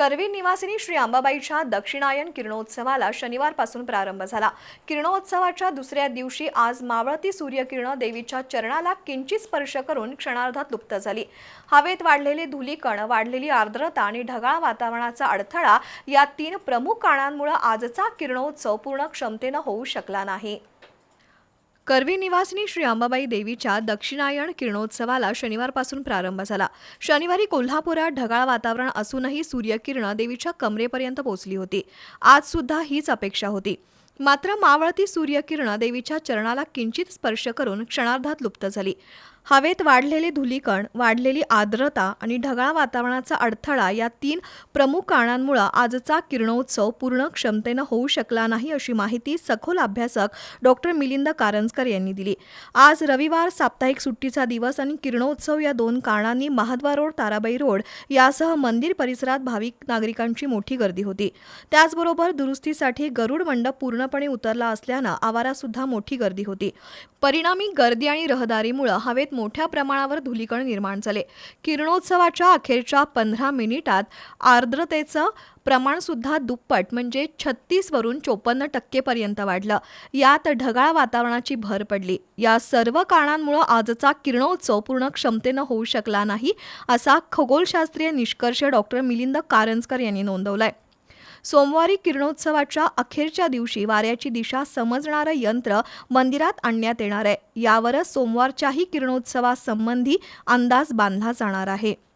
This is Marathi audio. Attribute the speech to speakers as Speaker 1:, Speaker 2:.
Speaker 1: करवी निवासिनी श्री अंबाबाईच्या दक्षिणायन किरणोत्सवाला शनिवारपासून प्रारंभ झाला. किरणोत्सवाच्या दुसऱ्या दिवशी आज मावळती सूर्यकिरण देवीच्या चरणाला किंचित स्पर्श करून क्षणार्धात लुप्त झाली. हवेत वाढलेले धुलीकण वाढलेली आर्द्रता आणि ढगाळ वातावरणाचा अडथळा या तीन प्रमुख कारणांमुळे आजचा किरणोत्सव पूर्ण क्षमतेनं होऊ शकला नाही. करवी निवासिनी श्री अंबाबाई देवीच्या दक्षिणायन किरणोत्सवाला शनिवारपासून प्रारंभ झाला. शनिवारी कोल्हापुरात ढगाळ वातावरण असूनही सूर्यकिरण देवीच्या कमरेपर्यंत पोहोचली होती. आज सुद्धा हीच अपेक्षा होती. मात्र मावळती सूर्यकिरण देवीच्या चरणाला किंचित स्पर्श करून क्षणार्धात लुप्त झाली. हवेत वाढलेले धुलीकण वाढलेली आर्द्रता आणि ढगाळ वातावरणाचा अडथळा या तीन प्रमुख कारणांमुळे आजचा किरणोत्सव पूर्ण क्षमतेनं होऊ शकला नाही अशी माहिती सखोल अभ्यासक डॉक्टर मिलिंद कारंजकर यांनी दिली. आज रविवार साप्ताहिक सुट्टीचा दिवस आणि किरणोत्सव या दोन कारणांनी महाद्वार रोड ताराबाई रोड यासह मंदिर परिसरात भाविक नागरिकांची मोठी गर्दी होती. त्याचबरोबर दुरुस्तीसाठी गरुड मंडप पूर्णपणे उतरला असल्यानं आवारासुद्धा मोठी गर्दी होती. परिणामी गर्दी आणि रहदारीमुळे हवेत मोठ्या प्रमाणावर धुलीकण निर्माण झाले. किरणोत्सवाच्या अखेरच्या पंधरा मिनिटात आर्द्रतेचं प्रमाणसुद्धा दुप्पट म्हणजे छत्तीसवरून चोपन्न टक्केपर्यंत वाढलं. यात ढगाळ वातावरणाची भर पडली. या सर्व कारणांमुळं आजचा किरणोत्सव पूर्ण क्षमतेनं होऊ शकला नाही असा खगोलशास्त्रीय निष्कर्ष डॉक्टर मिलिंद कारंजकर यांनी नोंदवलाय. सोमवारी किरणोत्सवाच्या अखेरच्या दिवशी वाऱ्याची दिशा समजणारं यंत्र मंदिरात आणण्यात येणार आहे. यावरच सोमवारच्याही किरणोत्सवासंबंधी अंदाज बांधला जाणार आहे.